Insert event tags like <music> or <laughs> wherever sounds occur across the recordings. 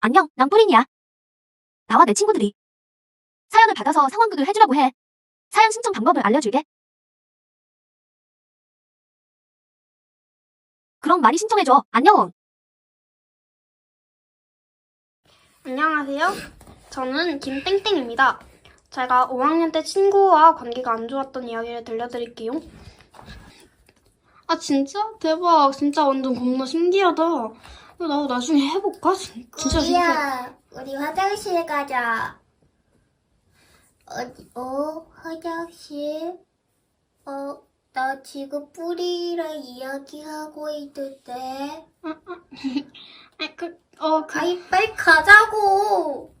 안녕, 난 뿌린이야. 나와 내 친구들이 사연을 받아서 상황극을 해주라고 해. 사연 신청 방법을 알려줄게. 그럼 많이 신청해줘. 안녕. 안녕하세요. 저는 김땡땡입니다. 제가 5학년 때 친구와 관계가 안 좋았던 이야기를 들려드릴게요. 아 진짜? 대박. 진짜 완전 겁나 신기하다. 나 나중에 해볼까? 진- 진짜 신기해. 우리야, 우리 화장실 가자. 어디, 어, 화장실? 어, 나 지금 뿌리랑 이야기하고 있는데. <laughs> 아, 그, 어, 그, 아이, 빨리 가자고!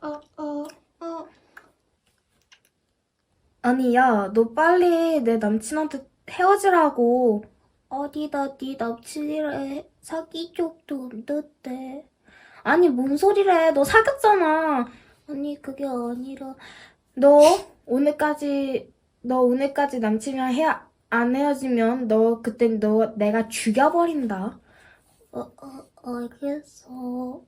어, 어, 어. 아니, 야, 너 빨리 내 남친한테 헤어지라고. 어디다 네 남친이랑 사귀 적도 없는데. 아니, 뭔 소리래. 너 사귀었잖아. 아니, 그게 아니라. 너 오늘까지, 너 오늘까지 남친이랑 헤어, 안 헤어지면 너 그땐 너 내가 죽여버린다. 어, 어, 알겠어.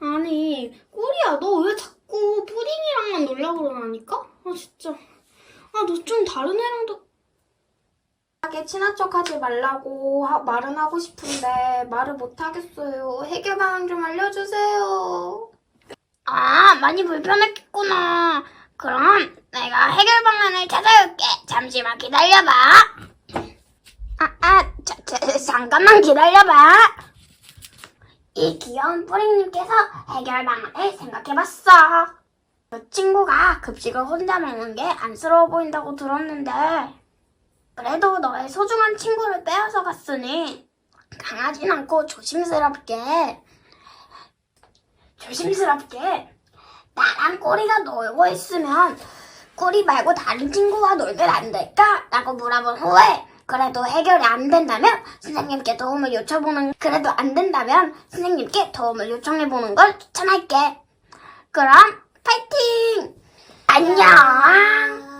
아니, 꾸리야, 너 왜 자꾸 푸딩이랑만 놀려고 그러나니까? 아, 진짜. 아, 너 좀 다른 애랑도. 하게 친한 척 하지 말라고 하- 말은 하고 싶은데 말을 못 하겠어요. 해결 방안 좀 알려주세요. 아, 많이 불편했겠구나. 그럼 내가 해결 방안을 찾아올게. 잠시만 기다려봐. 아, 아, 자, 자, 잠깐만 기다려봐. 이 귀여운 뿌링님께서 해결 방안을 생각해봤어. 그 친구가 급식을 혼자 먹는 게 안쓰러워 보인다고 들었는데, 그래도 너의 소중한 친구를 빼앗아 갔으니, 강하진 않고 조심스럽게, 조심스럽게, 나랑 꼬리가 놀고 있으면, 꼬리 말고 다른 친구와 놀면 안 될까? 라고 물어본 후에, 그래도 해결이 안 된다면 선생님께 도움을 요청해보는 그래도 안 된다면 선생님께 도움을 요청해보는 걸 추천할게. 그럼 파이팅! 안녕.